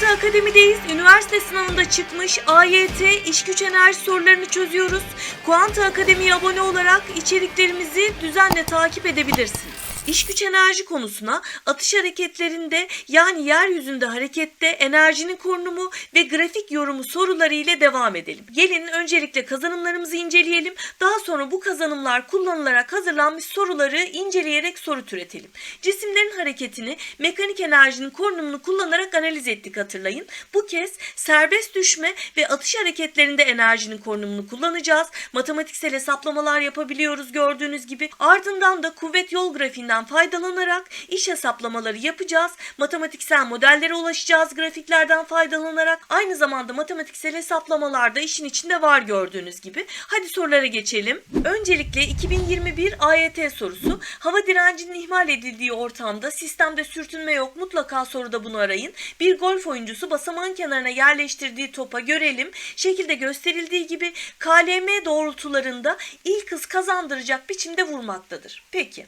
Kuanta Akademi'deyiz. Üniversite sınavında çıkmış AYT iş güç enerji sorularını çözüyoruz. Kuanta Akademi'ye abone olarak içeriklerimizi düzenle takip edebilirsiniz. İş güç enerji konusuna atış hareketlerinde yani yeryüzünde harekette enerjinin korunumu ve grafik yorumu soruları ile devam edelim. Gelin öncelikle kazanımlarımızı inceleyelim. Daha sonra bu kazanımlar kullanılarak hazırlanmış soruları inceleyerek soru türetelim. Cisimlerin hareketini mekanik enerjinin korunumunu kullanarak analiz ettik hatırlayın. Bu kez serbest düşme ve atış hareketlerinde enerjinin korunumunu kullanacağız. Matematiksel hesaplamalar yapabiliyoruz gördüğünüz gibi. Ardından da kuvvet yol grafiğinden faydalanarak iş hesaplamaları yapacağız. Matematiksel modellere ulaşacağız grafiklerden faydalanarak. Aynı zamanda matematiksel hesaplamalarda işin içinde var gördüğünüz gibi. Hadi sorulara geçelim. Öncelikle 2021 AYT sorusu. Hava direncinin ihmal edildiği ortamda sistemde sürtünme yok. Mutlaka soruda bunu arayın. Bir golf oyuncusu basamağın kenarına yerleştirdiği topa görelim. Şekilde gösterildiği gibi KLM doğrultularında ilk hız kazandıracak biçimde vurmaktadır. Peki.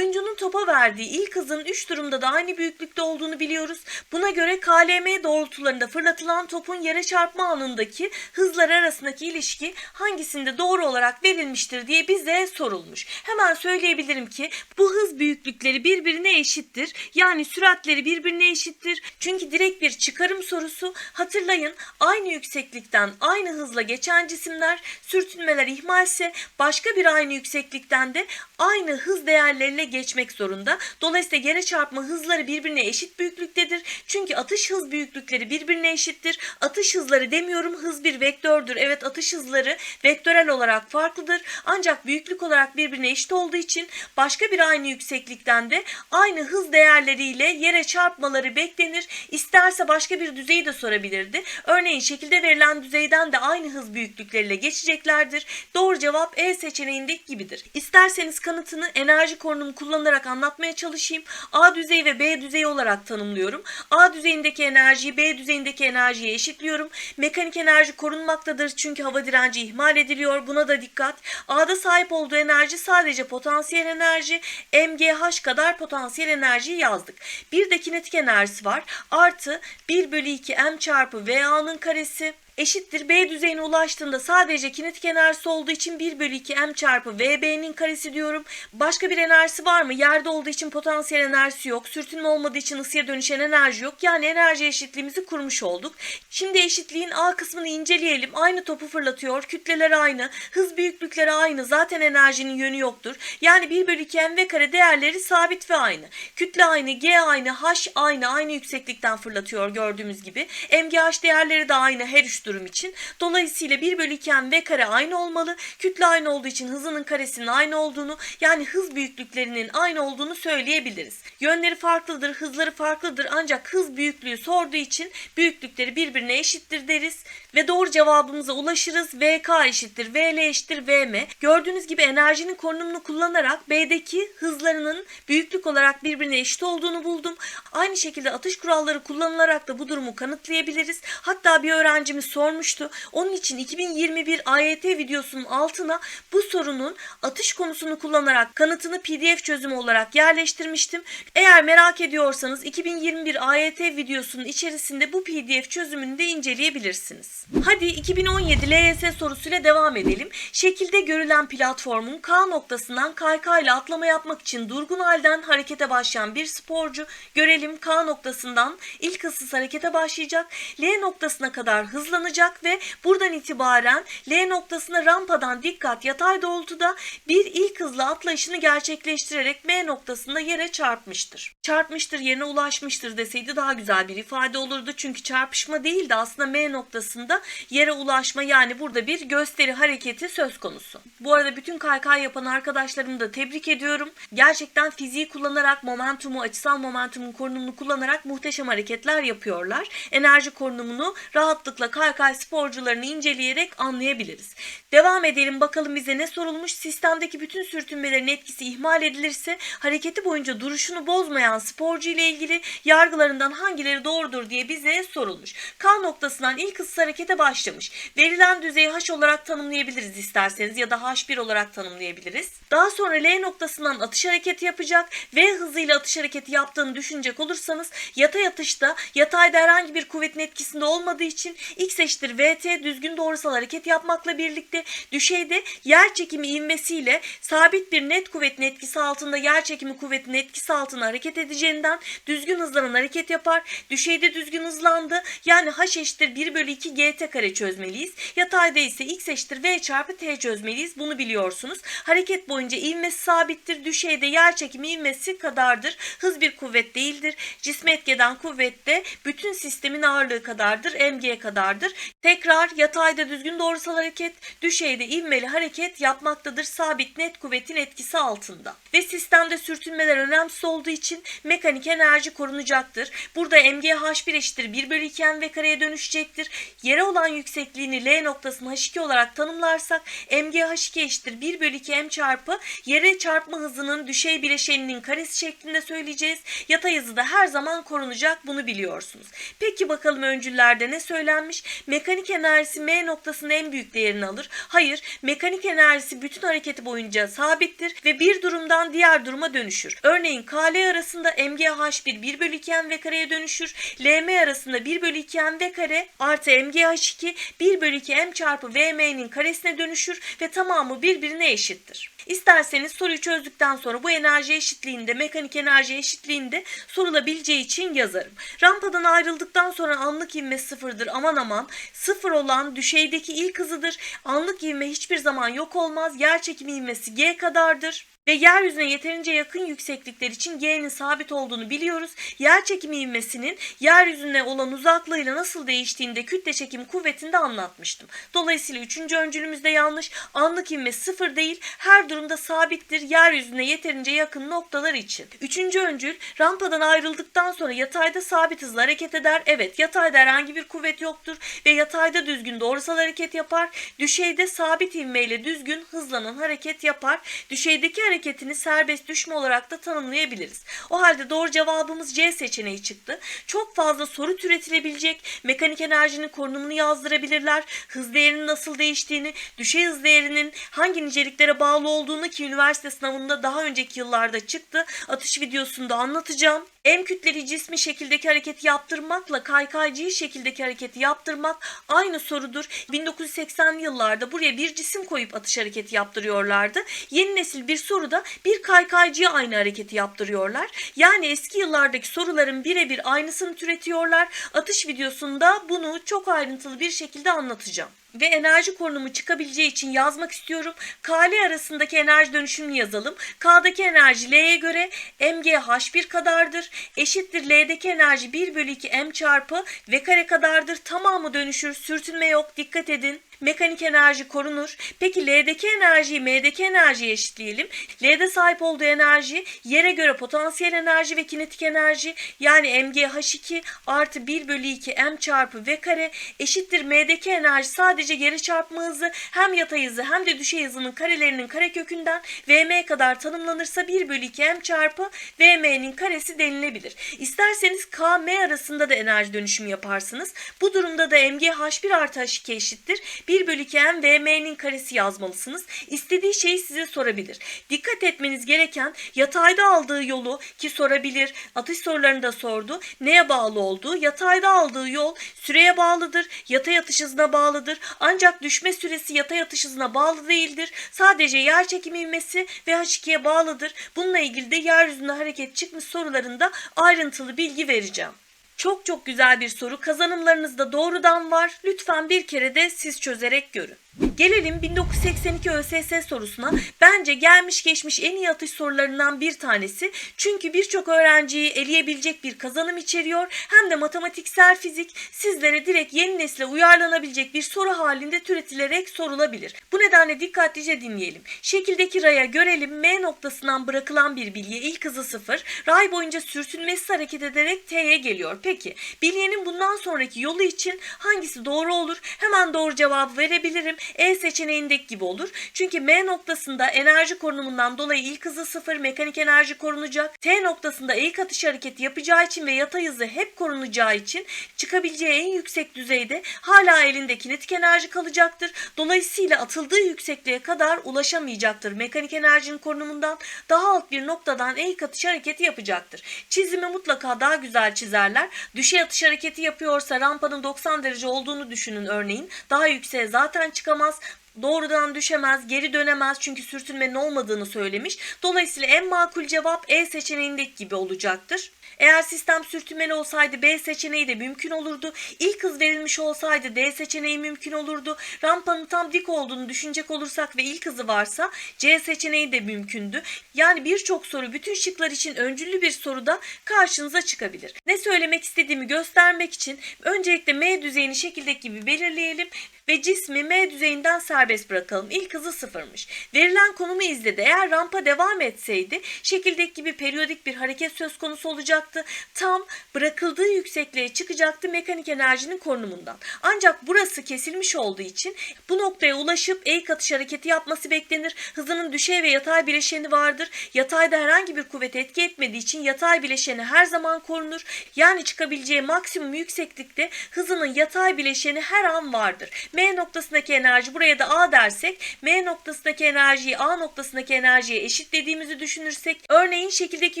Oyuncunun topa verdiği ilk hızın 3 durumda da aynı büyüklükte olduğunu biliyoruz. Buna göre KLM doğrultularında fırlatılan topun yere çarpma anındaki hızlar arasındaki ilişki hangisinde doğru olarak verilmiştir diye bize sorulmuş. Hemen söyleyebilirim ki bu hız büyüklükleri birbirine eşittir. Yani süratleri birbirine eşittir. Çünkü direkt bir çıkarım sorusu. Hatırlayın aynı yükseklikten aynı hızla geçen cisimler sürtünmeler ihmalse başka bir aynı yükseklikten de aynı hız değerleriyle geçmek zorunda. Dolayısıyla yere çarpma hızları birbirine eşit büyüklüktedir. Çünkü atış hız büyüklükleri birbirine eşittir. Atış hızları demiyorum hız bir vektördür. Evet atış hızları vektörel olarak farklıdır. Ancak büyüklük olarak birbirine eşit olduğu için başka bir aynı yükseklikten de aynı hız değerleriyle yere çarpmaları beklenir. İsterse başka bir düzeyi de sorabilirdi. Örneğin şekilde verilen düzeyden de aynı hız büyüklükleriyle geçeceklerdir. Doğru cevap E seçeneğindeki gibidir. İsterseniz kanıtını enerji korunumu kullanarak anlatmaya çalışayım. A düzeyi ve B düzeyi olarak tanımlıyorum. A düzeyindeki enerjiyi B düzeyindeki enerjiye eşitliyorum. Mekanik enerji korunmaktadır çünkü hava direnci ihmal ediliyor. Buna da dikkat. A'da sahip olduğu enerji sadece potansiyel enerji. MGH kadar potansiyel enerjiyi yazdık. Bir de kinetik enerjisi var. Artı 1 bölü 2 M çarpı VA'nın karesi eşittir. B düzeyine ulaştığında sadece kinetik enerjisi olduğu için 1 bölü 2 m çarpı VB'nin karesi diyorum. Başka bir enerjisi var mı? Yerde olduğu için potansiyel enerjisi yok. Sürtünme olmadığı için ısıya dönüşen enerji yok. Yani enerji eşitliğimizi kurmuş olduk. Şimdi eşitliğin A kısmını inceleyelim. Aynı topu fırlatıyor. Kütleler aynı. Hız büyüklükleri aynı. Zaten enerjinin yönü yoktur. Yani 1 bölü 2 mv kare değerleri sabit ve aynı. Kütle aynı. G aynı. H aynı. Aynı yükseklikten fırlatıyor gördüğümüz gibi. MGH değerleri de aynı her üç durum için. Dolayısıyla 1 bölü 2 m v kare aynı olmalı. Kütle aynı olduğu için hızının karesinin aynı olduğunu yani hız büyüklüklerinin aynı olduğunu söyleyebiliriz. Yönleri farklıdır, hızları farklıdır ancak hız büyüklüğü sorduğu için büyüklükleri birbirine eşittir deriz ve doğru cevabımıza ulaşırız. VK eşittir, VL eşittir, VM. Gördüğünüz gibi enerjinin korunumunu kullanarak B'deki hızlarının büyüklük olarak birbirine eşit olduğunu buldum. Aynı şekilde atış kuralları kullanılarak da bu durumu kanıtlayabiliriz. Hatta bir öğrencimiz sormuştu. Onun için 2021 AYT videosunun altına bu sorunun atış konusunu kullanarak kanıtını PDF çözümü olarak yerleştirmiştim. Eğer merak ediyorsanız 2021 AYT videosunun içerisinde bu PDF çözümünü de inceleyebilirsiniz. Hadi 2017 LYS sorusuyla devam edelim. Şekilde görülen platformun K noktasından ile atlama yapmak için durgun halden harekete başlayan bir sporcu görelim K noktasından ilk hızsız harekete başlayacak. L noktasına kadar hızlanacak ve buradan itibaren L noktasına rampadan dikkat yatay doğrultuda bir ilk hızla atlayışını gerçekleştirerek M noktasında yere çarpmıştır. Çarpmıştır yerine ulaşmıştır deseydi daha güzel bir ifade olurdu. Çünkü çarpışma değil de aslında M noktasında yere ulaşma yani burada bir gösteri hareketi söz konusu. Bu arada bütün kaykay yapan arkadaşlarımı da tebrik ediyorum. Gerçekten fiziği kullanarak momentumu, açısal momentumun korunumunu kullanarak muhteşem hareketler yapıyorlar. Enerji korunumunu rahatlıkla kay kaykay sporcularını inceleyerek anlayabiliriz. Devam edelim bakalım bize ne sorulmuş. Sistemdeki bütün sürtünmelerin etkisi ihmal edilirse hareketi boyunca duruşunu bozmayan sporcu ile ilgili yargılarından hangileri doğrudur diye bize sorulmuş. K noktasından ilk ısı harekete başlamış. Verilen düzeyi H olarak tanımlayabiliriz isterseniz ya da H1 olarak tanımlayabiliriz. Daha sonra L noktasından atış hareketi yapacak. V hızıyla atış hareketi yaptığını düşünecek olursanız yatay atışta yatayda herhangi bir kuvvetin etkisinde olmadığı için X eşittir VT düzgün doğrusal hareket yapmakla birlikte düşeyde yer çekimi ivmesiyle sabit bir net kuvvetin etkisi altında yer çekimi kuvvetinin etkisi altında hareket edeceğinden düzgün hızlanan hareket yapar. Düşeyde düzgün hızlandı. Yani H eşittir 1 bölü 2 GT kare çözmeliyiz. Yatayda ise X eşittir V çarpı T çözmeliyiz. Bunu biliyorsunuz. Hareket boyunca ivmesi sabittir. Düşeyde yer çekimi ivmesi kadardır. Hız bir kuvvet değildir. Cisme etkeden kuvvet de bütün sistemin ağırlığı kadardır. mg kadardır. Tekrar yatayda düzgün doğrusal hareket, düşeyde ivmeli hareket yapmaktadır. Sabit net kuvvetin etkisi altında. Ve sistemde sürtünmeler önemsiz olduğu için mekanik enerji korunacaktır. Burada mgh1 eşittir 1 bölü 2 mv kareye dönüşecektir. Yere olan yüksekliğini L noktasını h2 olarak tanımlarsak mgh2 eşittir 1 bölü 2 m çarpı yere çarpma hızının düşey bileşeninin karesi şeklinde söyleyeceğiz. Yatay hızı da her zaman korunacak bunu biliyorsunuz. Peki bakalım öncüllerde ne söylenmiş? Mekanik enerjisi M noktasının en büyük değerini alır. Hayır, mekanik enerjisi bütün hareketi boyunca sabittir ve bir durumdan diğer duruma dönüşür. Örneğin KL arasında MGH1 1 bölü 2 mv kareye dönüşür. LM arasında 1 bölü 2 mv kare artı MGH2 1 bölü 2 m çarpı VM'nin karesine dönüşür ve tamamı birbirine eşittir. İsterseniz soruyu çözdükten sonra bu enerji eşitliğinde, mekanik enerji eşitliğinde sorulabileceği için yazarım. Rampadan ayrıldıktan sonra anlık ivme sıfırdır. Aman aman sıfır olan düşeydeki ilk hızıdır. Anlık ivme hiçbir zaman yok olmaz. Yer çekimi ivmesi g kadardır. Ve yeryüzüne yeterince yakın yükseklikler için G'nin sabit olduğunu biliyoruz. Yer çekimi ivmesinin yeryüzüne olan uzaklığıyla nasıl değiştiğini de kütle çekim kuvvetinde anlatmıştım. Dolayısıyla üçüncü öncülümüz de yanlış. Anlık ivme sıfır değil, her durumda sabittir yeryüzüne yeterince yakın noktalar için. Üçüncü öncül rampadan ayrıldıktan sonra yatayda sabit hızla hareket eder. Evet yatayda herhangi bir kuvvet yoktur ve yatayda düzgün doğrusal hareket yapar. Düşeyde sabit ivmeyle düzgün hızlanan hareket yapar. Düşeydeki hareketini serbest düşme olarak da tanımlayabiliriz. O halde doğru cevabımız C seçeneği çıktı. Çok fazla soru türetilebilecek, mekanik enerjinin korunumunu yazdırabilirler, hız değerinin nasıl değiştiğini, düşey hız değerinin hangi niceliklere bağlı olduğunu ki üniversite sınavında daha önceki yıllarda çıktı. Atış videosunda anlatacağım. M kütleli cismi şekildeki hareketi yaptırmakla kaykaycıyı şekildeki hareketi yaptırmak aynı sorudur. 1980'li yıllarda buraya bir cisim koyup atış hareketi yaptırıyorlardı. Yeni nesil bir soruda bir kaykaycıya aynı hareketi yaptırıyorlar. Yani eski yıllardaki soruların birebir aynısını türetiyorlar. Atış videosunda bunu çok ayrıntılı bir şekilde anlatacağım ve enerji korunumu çıkabileceği için yazmak istiyorum. KL arasındaki enerji dönüşümünü yazalım. K'daki enerji L'ye göre MGH1 kadardır. Eşittir L'deki enerji 1 bölü 2 M çarpı V kare kadardır. Tamamı dönüşür. Sürtünme yok. Dikkat edin mekanik enerji korunur. Peki L'deki enerjiyi M'deki enerjiye eşitleyelim. L'de sahip olduğu enerji yere göre potansiyel enerji ve kinetik enerji yani MGH2 artı 1 bölü 2 M çarpı V kare eşittir M'deki enerji sadece yere çarpma hızı hem yatay hızı hem de düşey hızının karelerinin karekökünden VM kadar tanımlanırsa 1 bölü 2 M çarpı VM'nin karesi denilebilir. İsterseniz K, M arasında da enerji dönüşümü yaparsınız. Bu durumda da MGH1 artı H2 eşittir. 1 bölü 2 m ve m'nin karesi yazmalısınız. İstediği şeyi size sorabilir. Dikkat etmeniz gereken yatayda aldığı yolu ki sorabilir. Atış sorularında sordu. Neye bağlı olduğu? Yatayda aldığı yol süreye bağlıdır. Yatay atış hızına bağlıdır. Ancak düşme süresi yatay atış hızına bağlı değildir. Sadece yer çekimi ivmesi ve H2'ye bağlıdır. Bununla ilgili de yeryüzünde hareket çıkmış sorularında ayrıntılı bilgi vereceğim. Çok çok güzel bir soru. Kazanımlarınızda doğrudan var. Lütfen bir kere de siz çözerek görün. Gelelim 1982 ÖSS sorusuna. Bence gelmiş geçmiş en iyi atış sorularından bir tanesi. Çünkü birçok öğrenciyi eleyebilecek bir kazanım içeriyor. Hem de matematiksel fizik sizlere direkt yeni nesle uyarlanabilecek bir soru halinde türetilerek sorulabilir. Bu nedenle dikkatlice dinleyelim. Şekildeki raya görelim. M noktasından bırakılan bir bilye ilk hızı 0. Ray boyunca sürtünmesiz hareket ederek T'ye geliyor. Peki bilyenin bundan sonraki yolu için hangisi doğru olur? Hemen doğru cevabı verebilirim. E seçeneğindeki gibi olur. Çünkü M noktasında enerji korunumundan dolayı ilk hızı 0 mekanik enerji korunacak. T noktasında ilk atış hareketi yapacağı için ve yatay hızı hep korunacağı için çıkabileceği en yüksek düzeyde hala elinde kinetik enerji kalacaktır. Dolayısıyla atıldığı yüksekliğe kadar ulaşamayacaktır. Mekanik enerjinin korunumundan daha alt bir noktadan ilk atış hareketi yapacaktır. Çizimi mutlaka daha güzel çizerler. Düşey atış hareketi yapıyorsa rampanın 90 derece olduğunu düşünün örneğin. Daha yükseğe zaten çıkamaz doğrudan düşemez, geri dönemez çünkü sürtünmenin olmadığını söylemiş. Dolayısıyla en makul cevap E seçeneğindeki gibi olacaktır. Eğer sistem sürtünmeli olsaydı B seçeneği de mümkün olurdu. İlk hız verilmiş olsaydı D seçeneği mümkün olurdu. Rampanın tam dik olduğunu düşünecek olursak ve ilk hızı varsa C seçeneği de mümkündü. Yani birçok soru bütün şıklar için öncüllü bir soruda karşınıza çıkabilir. Ne söylemek istediğimi göstermek için öncelikle M düzeyini şekildeki gibi belirleyelim ve cismi M düzeyinden serbest bırakalım. İlk hızı sıfırmış. Verilen konumu izledi. Eğer rampa devam etseydi şekildeki gibi periyodik bir hareket söz konusu olacaktı. Tam bırakıldığı yüksekliğe çıkacaktı mekanik enerjinin korunumundan. Ancak burası kesilmiş olduğu için bu noktaya ulaşıp eğik atış hareketi yapması beklenir. Hızının düşey ve yatay bileşeni vardır. Yatayda herhangi bir kuvvet etki etmediği için yatay bileşeni her zaman korunur. Yani çıkabileceği maksimum yükseklikte hızının yatay bileşeni her an vardır. M noktasındaki enerji buraya da A dersek M noktasındaki enerjiyi A noktasındaki enerjiye eşitlediğimizi düşünürsek örneğin şekildeki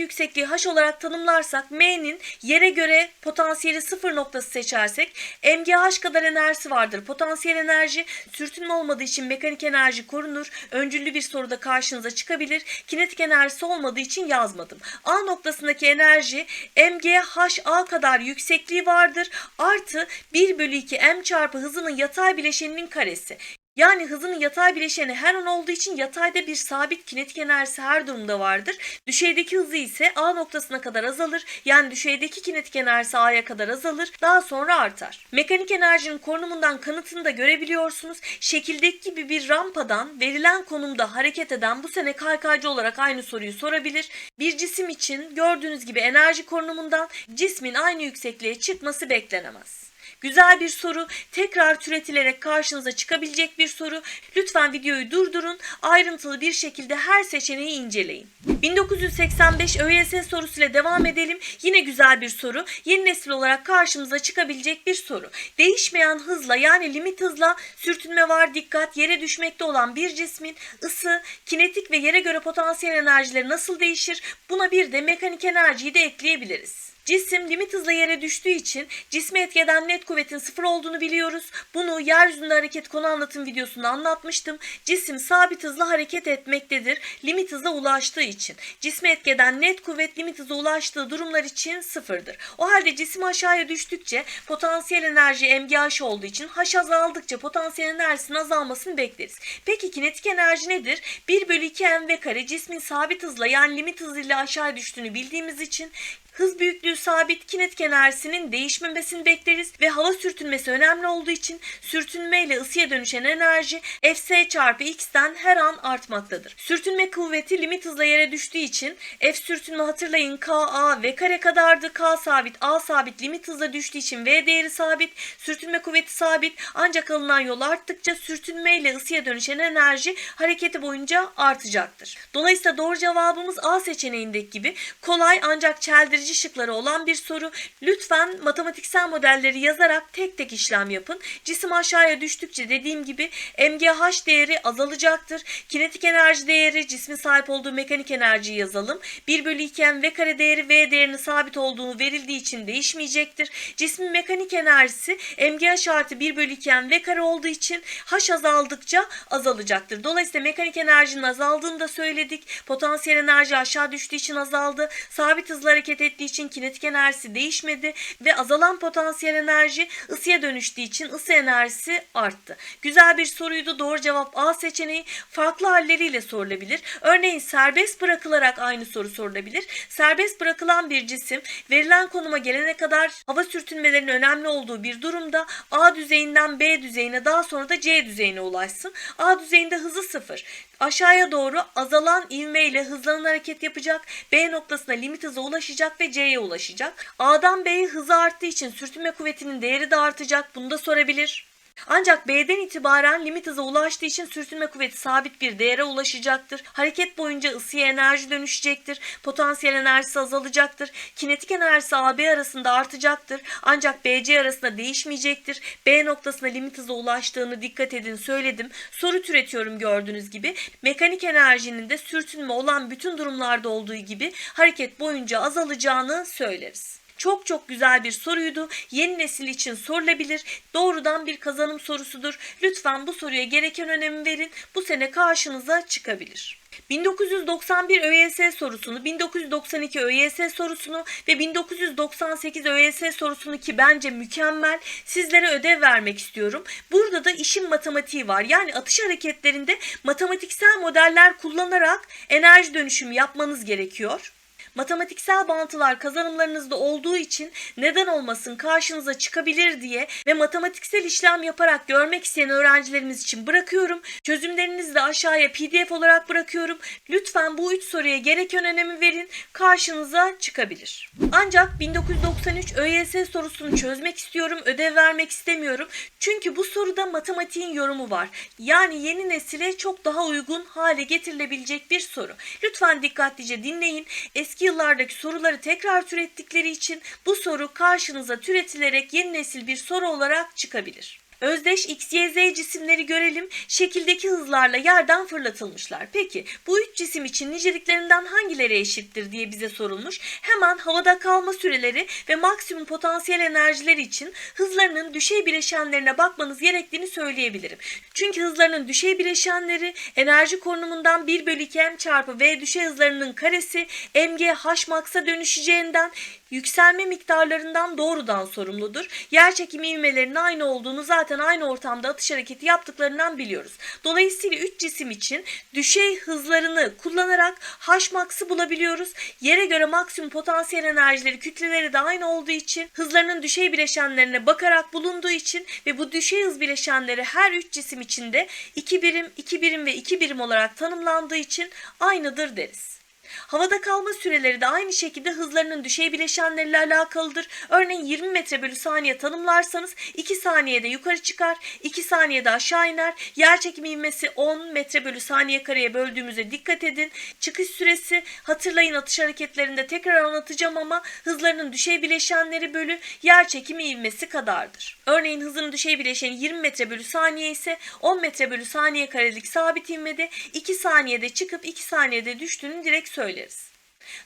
yüksekliği H olarak tanımlarsak M'nin yere göre potansiyeli sıfır noktası seçersek MGH kadar enerjisi vardır. Potansiyel enerji sürtünme olmadığı için mekanik enerji korunur. Öncüllü bir soruda karşınıza çıkabilir. Kinetik enerjisi olmadığı için yazmadım. A noktasındaki enerji MGHA kadar yüksekliği vardır. Artı 1 bölü 2 M çarpı hızının yatay bileşeninin karesi. Yani hızının yatay bileşeni her an olduğu için yatayda bir sabit kinetik enerjisi her durumda vardır. Düşeydeki hızı ise A noktasına kadar azalır. Yani düşeydeki kinetik enerjisi A'ya kadar azalır. Daha sonra artar. Mekanik enerjinin konumundan kanıtını da görebiliyorsunuz. Şekildeki gibi bir rampadan verilen konumda hareket eden bu sene kaykaycı olarak aynı soruyu sorabilir. Bir cisim için gördüğünüz gibi enerji konumundan cismin aynı yüksekliğe çıkması beklenemez. Güzel bir soru. Tekrar türetilerek karşınıza çıkabilecek bir soru. Lütfen videoyu durdurun. Ayrıntılı bir şekilde her seçeneği inceleyin. 1985 ÖYS sorusuyla devam edelim. Yine güzel bir soru. Yeni nesil olarak karşımıza çıkabilecek bir soru. Değişmeyen hızla yani limit hızla sürtünme var dikkat yere düşmekte olan bir cismin ısı, kinetik ve yere göre potansiyel enerjileri nasıl değişir? Buna bir de mekanik enerjiyi de ekleyebiliriz. Cisim limit hızla yere düştüğü için cisme etki eden net kuvvetin sıfır olduğunu biliyoruz. Bunu yeryüzünde hareket konu anlatım videosunda anlatmıştım. Cisim sabit hızla hareket etmektedir. Limit hıza ulaştığı için. Cisme etki eden net kuvvet limit hıza ulaştığı durumlar için sıfırdır. O halde cisim aşağıya düştükçe potansiyel enerji MGH olduğu için H azaldıkça potansiyel enerjisinin azalmasını bekleriz. Peki kinetik enerji nedir? 1 bölü 2 mv kare cismin sabit hızla yani limit hızıyla aşağı düştüğünü bildiğimiz için Hız büyüklüğü sabit kinetik enerjisinin değişmemesini bekleriz ve hava sürtünmesi önemli olduğu için sürtünme ile ısıya dönüşen enerji Fs çarpı x'ten her an artmaktadır. Sürtünme kuvveti limit hızla yere düştüğü için F sürtünme hatırlayın K, A, V kare kadardı. K sabit, A sabit limit hızla düştüğü için V değeri sabit. Sürtünme kuvveti sabit ancak alınan yol arttıkça sürtünme ile ısıya dönüşen enerji hareketi boyunca artacaktır. Dolayısıyla doğru cevabımız A seçeneğindeki gibi kolay ancak çeldirici şıkları olan bir soru. Lütfen matematiksel modelleri yazarak tek tek işlem yapın. Cisim aşağıya düştükçe dediğim gibi MGH değeri azalacaktır. Kinetik enerji değeri cismin sahip olduğu mekanik enerjiyi yazalım. 1 bölü 2 m kare değeri V değerinin sabit olduğunu verildiği için değişmeyecektir. Cismin mekanik enerjisi MGH artı 1 bölü 2 m kare olduğu için H azaldıkça azalacaktır. Dolayısıyla mekanik enerjinin azaldığını da söyledik. Potansiyel enerji aşağı düştüğü için azaldı. Sabit hızla hareket ettiği için kinetik enerjisi değişmedi ve azalan potansiyel enerji ısıya dönüştüğü için ısı enerjisi arttı. Güzel bir soruydu. Doğru cevap A seçeneği farklı halleriyle sorulabilir. Örneğin serbest bırakılarak aynı soru sorulabilir. Serbest bırakılan bir cisim verilen konuma gelene kadar hava sürtünmelerinin önemli olduğu bir durumda A düzeyinden B düzeyine daha sonra da C düzeyine ulaşsın. A düzeyinde hızı sıfır. Aşağıya doğru azalan ivmeyle hızlanan hareket yapacak. B noktasına limit hıza ulaşacak ve C'ye ulaşacak. A'dan B'ye hızı arttığı için sürtünme kuvvetinin değeri de artacak. Bunu da sorabilir. Ancak B'den itibaren limit hıza ulaştığı için sürtünme kuvveti sabit bir değere ulaşacaktır. Hareket boyunca ısıya enerji dönüşecektir. Potansiyel enerjisi azalacaktır. Kinetik enerjisi AB arasında artacaktır. Ancak BC arasında değişmeyecektir. B noktasına limit hıza ulaştığını dikkat edin söyledim. Soru türetiyorum gördüğünüz gibi. Mekanik enerjinin de sürtünme olan bütün durumlarda olduğu gibi hareket boyunca azalacağını söyleriz. Çok çok güzel bir soruydu. Yeni nesil için sorulabilir. Doğrudan bir kazanım sorusudur. Lütfen bu soruya gereken önemi verin. Bu sene karşınıza çıkabilir. 1991 ÖYS sorusunu, 1992 ÖYS sorusunu ve 1998 ÖYS sorusunu ki bence mükemmel sizlere ödev vermek istiyorum. Burada da işin matematiği var. Yani atış hareketlerinde matematiksel modeller kullanarak enerji dönüşümü yapmanız gerekiyor. Matematiksel bağıntılar kazanımlarınızda olduğu için neden olmasın karşınıza çıkabilir diye ve matematiksel işlem yaparak görmek isteyen öğrencilerimiz için bırakıyorum. Çözümlerinizi de aşağıya pdf olarak bırakıyorum. Lütfen bu üç soruya gereken önemi verin karşınıza çıkabilir. Ancak 1993 ÖYS sorusunu çözmek istiyorum, ödev vermek istemiyorum. Çünkü bu soruda matematiğin yorumu var. Yani yeni nesile çok daha uygun hale getirilebilecek bir soru. Lütfen dikkatlice dinleyin. Eski yıllardaki soruları tekrar türettikleri için bu soru karşınıza türetilerek yeni nesil bir soru olarak çıkabilir. Özdeş x, y, z cisimleri görelim. Şekildeki hızlarla yerden fırlatılmışlar. Peki bu üç cisim için niceliklerinden hangileri eşittir diye bize sorulmuş. Hemen havada kalma süreleri ve maksimum potansiyel enerjileri için hızlarının düşey bileşenlerine bakmanız gerektiğini söyleyebilirim. Çünkü hızlarının düşey bileşenleri enerji konumundan 1 bölü 2 m çarpı v düşey hızlarının karesi mg h max'a dönüşeceğinden yükselme miktarlarından doğrudan sorumludur. Yer çekimi ivmelerinin aynı olduğunu zaten aynı ortamda atış hareketi yaptıklarından biliyoruz. Dolayısıyla 3 cisim için düşey hızlarını kullanarak H max'ı bulabiliyoruz. Yere göre maksimum potansiyel enerjileri kütleleri de aynı olduğu için hızlarının düşey bileşenlerine bakarak bulunduğu için ve bu düşey hız bileşenleri her 3 cisim içinde 2 birim, 2 birim ve 2 birim olarak tanımlandığı için aynıdır deriz. Havada kalma süreleri de aynı şekilde hızlarının düşey bileşenleriyle alakalıdır. Örneğin 20 metre bölü saniye tanımlarsanız 2 saniyede yukarı çıkar, 2 saniyede aşağı iner. Yer çekimi ivmesi 10 metre bölü saniye kareye böldüğümüze dikkat edin. Çıkış süresi hatırlayın atış hareketlerinde tekrar anlatacağım ama hızlarının düşey bileşenleri bölü yer çekimi ivmesi kadardır. Örneğin hızının düşey bileşeni 20 metre bölü saniye ise 10 metre bölü saniye karelik sabit ivmede 2 saniyede çıkıp 2 saniyede düştüğünü direkt söyleriz.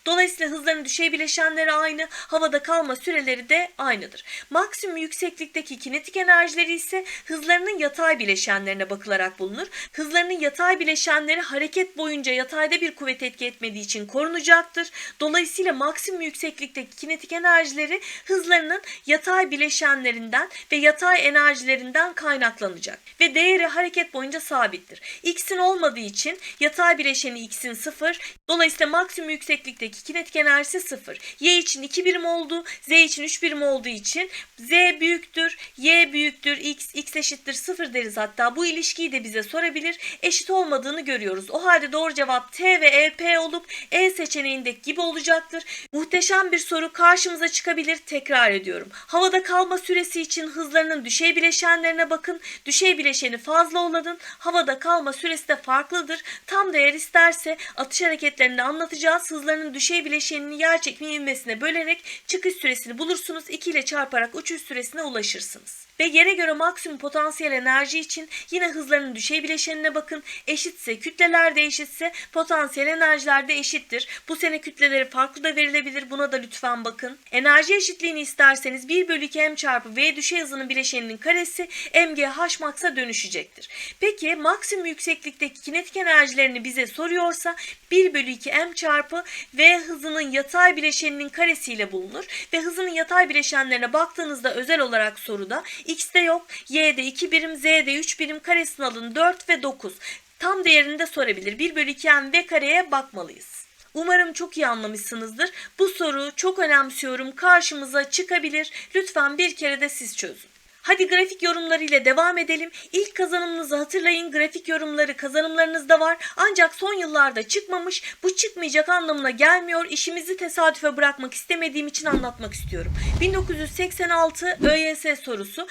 Dolayısıyla hızların düşey bileşenleri aynı, havada kalma süreleri de aynıdır. Maksimum yükseklikteki kinetik enerjileri ise hızlarının yatay bileşenlerine bakılarak bulunur. Hızlarının yatay bileşenleri hareket boyunca yatayda bir kuvvet etki etmediği için korunacaktır. Dolayısıyla maksimum yükseklikteki kinetik enerjileri hızlarının yatay bileşenlerinden ve yatay enerjilerinden kaynaklanacak. Ve değeri hareket boyunca sabittir. X'in olmadığı için yatay bileşeni X'in 0. Dolayısıyla maksimum yükseklik yükseklikteki kinetik enerjisi 0. Y için 2 birim oldu. Z için 3 birim olduğu için Z büyüktür. Y büyüktür. X, X eşittir 0 deriz hatta. Bu ilişkiyi de bize sorabilir. Eşit olmadığını görüyoruz. O halde doğru cevap T ve EP olup E seçeneğindeki gibi olacaktır. Muhteşem bir soru karşımıza çıkabilir. Tekrar ediyorum. Havada kalma süresi için hızlarının düşey bileşenlerine bakın. Düşey bileşeni fazla olanın havada kalma süresi de farklıdır. Tam değer isterse atış hareketlerini anlatacağız. Hızlarının düşey bileşenini yer çekimi ivmesine bölerek çıkış süresini bulursunuz. 2 ile çarparak uçuş süresine ulaşırsınız. Ve yere göre maksimum potansiyel enerji için yine hızlarının düşey bileşenine bakın. Eşitse kütleler de eşitse potansiyel enerjiler de eşittir. Bu sene kütleleri farklı da verilebilir. Buna da lütfen bakın. Enerji eşitliğini isterseniz 1 bölü 2 m çarpı v düşey hızının bileşeninin karesi mg h max'a dönüşecektir. Peki maksimum yükseklikteki kinetik enerjilerini bize soruyorsa 1 bölü 2 m çarpı V hızının yatay bileşeninin karesiyle bulunur ve hızının yatay bileşenlerine baktığınızda özel olarak soruda x'de yok, y'de 2 birim, z'de 3 birim karesini alın 4 ve 9. Tam değerini de sorabilir. 1 bölü 2 m v kareye bakmalıyız. Umarım çok iyi anlamışsınızdır. Bu soru çok önemsiyorum. Karşımıza çıkabilir. Lütfen bir kere de siz çözün. Hadi grafik yorumlarıyla devam edelim. İlk kazanımınızı hatırlayın. Grafik yorumları kazanımlarınızda var. Ancak son yıllarda çıkmamış. Bu çıkmayacak anlamına gelmiyor. İşimizi tesadüfe bırakmak istemediğim için anlatmak istiyorum. 1986 ÖYS sorusu.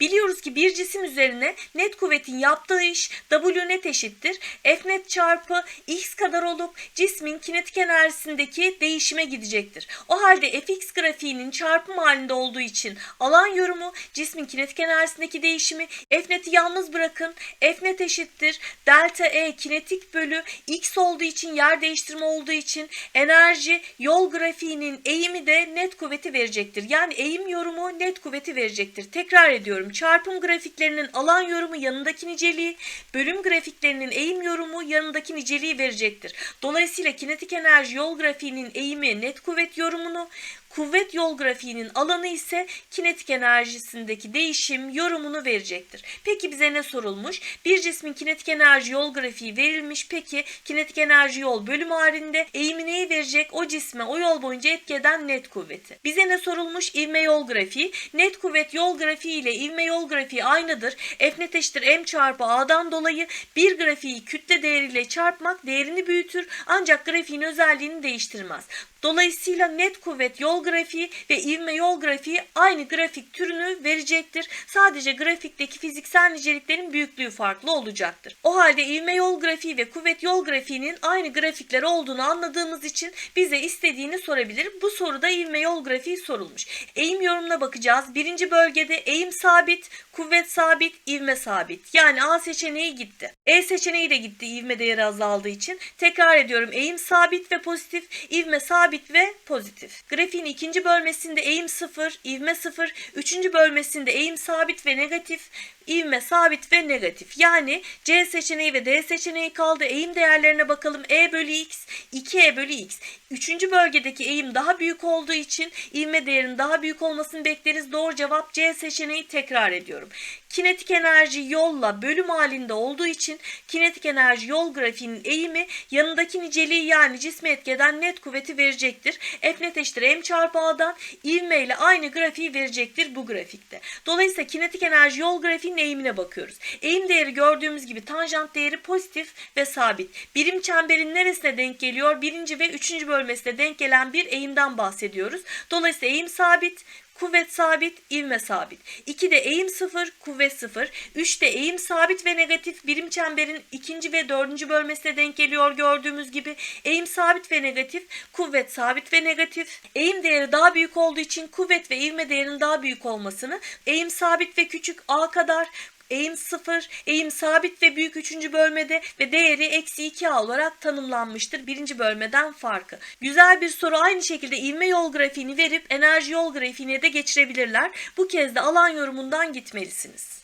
Biliyoruz ki bir cisim üzerine net kuvvetin yaptığı iş W net eşittir. F net çarpı x kadar olup cismin kinetik enerjisindeki değişime gidecektir. O halde fx grafiğinin çarpım halinde olduğu için alan yorumu cismin kinetik enerjisindeki değişimi F neti yalnız bırakın. F net eşittir. Delta E kinetik bölü x olduğu için yer değiştirme olduğu için enerji yol grafiğinin eğimi de net kuvveti verecektir. Yani eğim yorumu net kuvveti verecektir. Tekrar ediyorum. Çarpım grafiklerinin alan yorumu yanındaki niceliği, bölüm grafiklerinin eğim yorumu yanındaki niceliği verecektir. Dolayısıyla kinetik enerji yol grafiğinin eğimi net kuvvet yorumunu, Kuvvet yol grafiğinin alanı ise kinetik enerjisindeki değişim yorumunu verecektir. Peki bize ne sorulmuş? Bir cismin kinetik enerji yol grafiği verilmiş. Peki kinetik enerji yol bölüm halinde eğimi neyi verecek? O cisme o yol boyunca etki eden net kuvveti. Bize ne sorulmuş? İvme yol grafiği. Net kuvvet yol grafiği ile ivme yol grafiği aynıdır. F net eşittir m çarpı a'dan dolayı bir grafiği kütle değeriyle çarpmak değerini büyütür ancak grafiğin özelliğini değiştirmez. Dolayısıyla net kuvvet yol grafiği ve ivme yol grafiği aynı grafik türünü verecektir. Sadece grafikteki fiziksel niceliklerin büyüklüğü farklı olacaktır. O halde ivme yol grafiği ve kuvvet yol grafiğinin aynı grafikler olduğunu anladığımız için bize istediğini sorabilir. Bu soruda ivme yol grafiği sorulmuş. Eğim yorumuna bakacağız. Birinci bölgede eğim sabit, kuvvet sabit, ivme sabit. Yani A seçeneği gitti. E seçeneği de gitti ivme değeri azaldığı için. Tekrar ediyorum eğim sabit ve pozitif, ivme sabit ve pozitif. Grafiğin ikinci bölmesinde eğim sıfır, ivme sıfır. Üçüncü bölmesinde eğim sabit ve negatif, ivme sabit ve negatif. Yani C seçeneği ve D seçeneği kaldı. Eğim değerlerine bakalım. E bölü x, 2E bölü x. Üçüncü bölgedeki eğim daha büyük olduğu için ivme değerinin daha büyük olmasını bekleriz. Doğru cevap C seçeneği tekrar ediyorum. Kinetik enerji yolla bölüm halinde olduğu için kinetik enerji yol grafiğinin eğimi yanındaki niceliği yani cisme etkeden net kuvveti verecektir. F net eşittir m çarpı a'dan ivme ile aynı grafiği verecektir bu grafikte. Dolayısıyla kinetik enerji yol grafiğinin eğimine bakıyoruz. Eğim değeri gördüğümüz gibi tanjant değeri pozitif ve sabit. Birim çemberin neresine denk geliyor? Birinci ve üçüncü bölmesine denk gelen bir eğimden bahsediyoruz. Dolayısıyla eğim sabit, kuvvet sabit, ivme sabit. 2'de eğim 0, kuvvet 0. 3'te eğim sabit ve negatif birim çemberin ikinci ve dördüncü bölmesine denk geliyor gördüğümüz gibi. Eğim sabit ve negatif, kuvvet sabit ve negatif. Eğim değeri daha büyük olduğu için kuvvet ve ivme değerinin daha büyük olmasını, eğim sabit ve küçük a kadar, eğim 0, eğim sabit ve büyük 3. bölmede ve değeri eksi 2a olarak tanımlanmıştır birinci bölmeden farkı. Güzel bir soru aynı şekilde ivme yol grafiğini verip enerji yol grafiğine de geçirebilirler. Bu kez de alan yorumundan gitmelisiniz.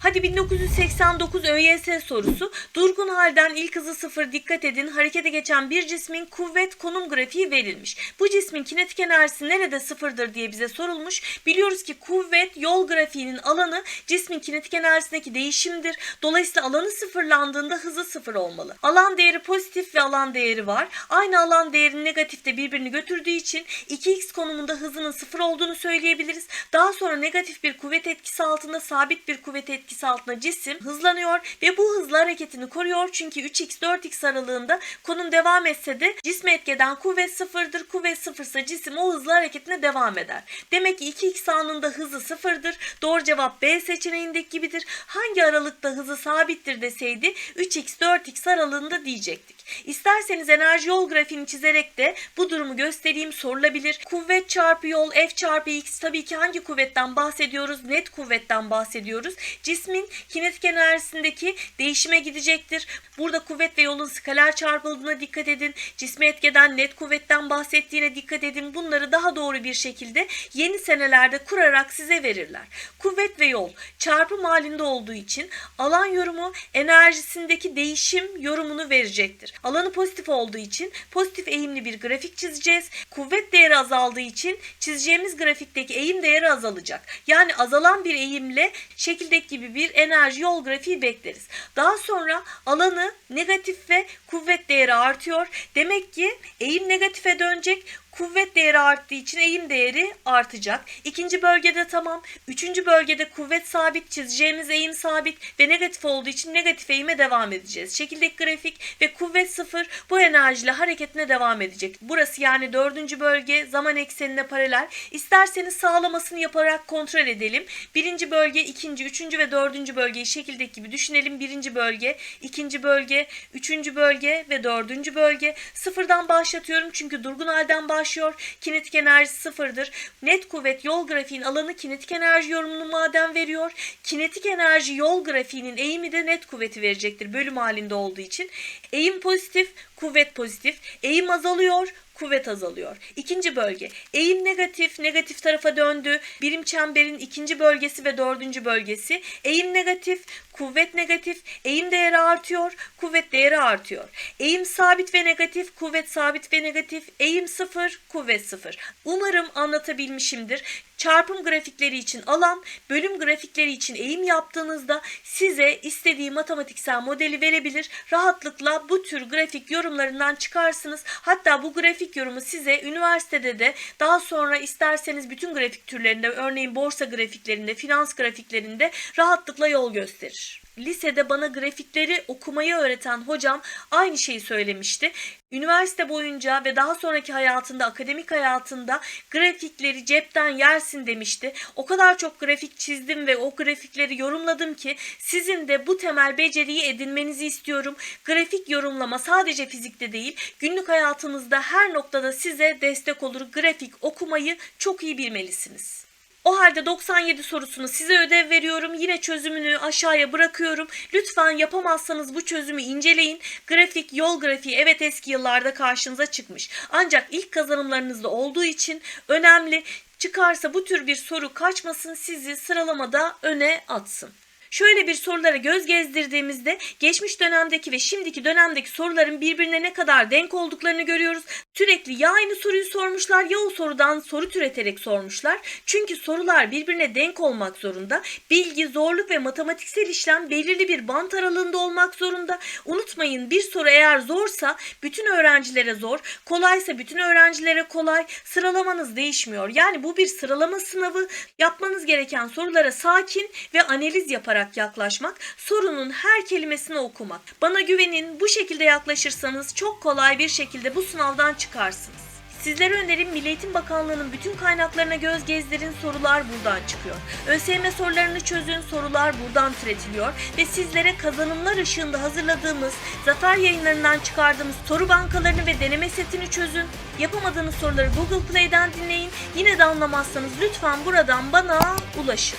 Hadi 1989 ÖYS sorusu. Durgun halden ilk hızı sıfır dikkat edin. Harekete geçen bir cismin kuvvet konum grafiği verilmiş. Bu cismin kinetik enerjisi nerede sıfırdır diye bize sorulmuş. Biliyoruz ki kuvvet yol grafiğinin alanı cismin kinetik enerjisindeki değişimdir. Dolayısıyla alanı sıfırlandığında hızı sıfır olmalı. Alan değeri pozitif ve alan değeri var. Aynı alan değerinin negatifte birbirini götürdüğü için 2x konumunda hızının sıfır olduğunu söyleyebiliriz. Daha sonra negatif bir kuvvet etkisi altında sabit bir kuvvet etkisi altında cisim hızlanıyor ve bu hızla hareketini koruyor. Çünkü 3x 4x aralığında konum devam etse de cisme etkeden kuvvet sıfırdır. Kuvvet sıfırsa cisim o hızla hareketine devam eder. Demek ki 2x anında hızı sıfırdır. Doğru cevap B seçeneğindeki gibidir. Hangi aralıkta hızı sabittir deseydi 3x 4x aralığında diyecektik. İsterseniz enerji yol grafiğini çizerek de bu durumu göstereyim sorulabilir. Kuvvet çarpı yol F çarpı x tabii ki hangi kuvvetten bahsediyoruz? Net kuvvetten bahsediyoruz. Cismin Cismin kinetik enerjisindeki değişime gidecektir. Burada kuvvet ve yolun skaler çarpıldığına dikkat edin. Cisme etkeden net kuvvetten bahsettiğine dikkat edin. Bunları daha doğru bir şekilde yeni senelerde kurarak size verirler. Kuvvet ve yol çarpım halinde olduğu için alan yorumu enerjisindeki değişim yorumunu verecektir. Alanı pozitif olduğu için pozitif eğimli bir grafik çizeceğiz. Kuvvet değeri azaldığı için çizeceğimiz grafikteki eğim değeri azalacak. Yani azalan bir eğimle şekildeki gibi bir enerji yol grafiği bekleriz. Daha sonra alanı negatif ve kuvvet değeri artıyor. Demek ki eğim negatife dönecek. Kuvvet değeri arttığı için eğim değeri artacak. İkinci bölgede tamam. Üçüncü bölgede kuvvet sabit, çizeceğimiz eğim sabit ve negatif olduğu için negatif eğime devam edeceğiz. Şekildeki grafik ve kuvvet sıfır bu enerjiyle hareketine devam edecek. Burası yani dördüncü bölge zaman eksenine paralel. İsterseniz sağlamasını yaparak kontrol edelim. Birinci bölge, ikinci, üçüncü ve dördüncü bölgeyi şekildeki gibi düşünelim. Birinci bölge, ikinci bölge, üçüncü bölge ve dördüncü bölge. Sıfırdan başlatıyorum çünkü durgun halden başlıyor. Kinetik enerji sıfırdır. Net kuvvet yol grafiğin alanı kinetik enerji yorumunu maden veriyor. Kinetik enerji yol grafiğinin eğimi de net kuvveti verecektir bölüm halinde olduğu için. Eğim pozitif, kuvvet pozitif. Eğim azalıyor, kuvvet azalıyor. İkinci bölge. Eğim negatif, negatif tarafa döndü. Birim çemberin ikinci bölgesi ve dördüncü bölgesi. Eğim negatif, kuvvet negatif. Eğim değeri artıyor, kuvvet değeri artıyor. Eğim sabit ve negatif, kuvvet sabit ve negatif. Eğim sıfır, kuvvet sıfır. Umarım anlatabilmişimdir. Çarpım grafikleri için alan, bölüm grafikleri için eğim yaptığınızda size istediği matematiksel modeli verebilir. Rahatlıkla bu tür grafik yorumlarından çıkarsınız. Hatta bu grafik yorumu size üniversitede de daha sonra isterseniz bütün grafik türlerinde örneğin borsa grafiklerinde, finans grafiklerinde rahatlıkla yol gösterir. Lisede bana grafikleri okumayı öğreten hocam aynı şeyi söylemişti. Üniversite boyunca ve daha sonraki hayatında, akademik hayatında grafikleri cepten yersin demişti. O kadar çok grafik çizdim ve o grafikleri yorumladım ki sizin de bu temel beceriyi edinmenizi istiyorum. Grafik yorumlama sadece fizikte değil, günlük hayatınızda her noktada size destek olur. Grafik okumayı çok iyi bilmelisiniz. O halde 97 sorusunu size ödev veriyorum. Yine çözümünü aşağıya bırakıyorum. Lütfen yapamazsanız bu çözümü inceleyin. Grafik, yol grafiği evet eski yıllarda karşınıza çıkmış. Ancak ilk kazanımlarınızda olduğu için önemli. Çıkarsa bu tür bir soru kaçmasın sizi sıralamada öne atsın. Şöyle bir sorulara göz gezdirdiğimizde geçmiş dönemdeki ve şimdiki dönemdeki soruların birbirine ne kadar denk olduklarını görüyoruz. Sürekli ya aynı soruyu sormuşlar ya o sorudan soru türeterek sormuşlar. Çünkü sorular birbirine denk olmak zorunda. Bilgi, zorluk ve matematiksel işlem belirli bir bant aralığında olmak zorunda. Unutmayın bir soru eğer zorsa bütün öğrencilere zor, kolaysa bütün öğrencilere kolay. Sıralamanız değişmiyor. Yani bu bir sıralama sınavı. Yapmanız gereken sorulara sakin ve analiz yaparak yaklaşmak, sorunun her kelimesini okumak. Bana güvenin bu şekilde yaklaşırsanız çok kolay bir şekilde bu sınavdan çıkarsınız. Sizlere önerim Milli Eğitim Bakanlığı'nın bütün kaynaklarına göz gezdirin sorular buradan çıkıyor. ÖSYM sorularını çözün sorular buradan türetiliyor ve sizlere kazanımlar ışığında hazırladığımız zafer yayınlarından çıkardığımız soru bankalarını ve deneme setini çözün. Yapamadığınız soruları Google Play'den dinleyin. Yine de anlamazsanız lütfen buradan bana ulaşın.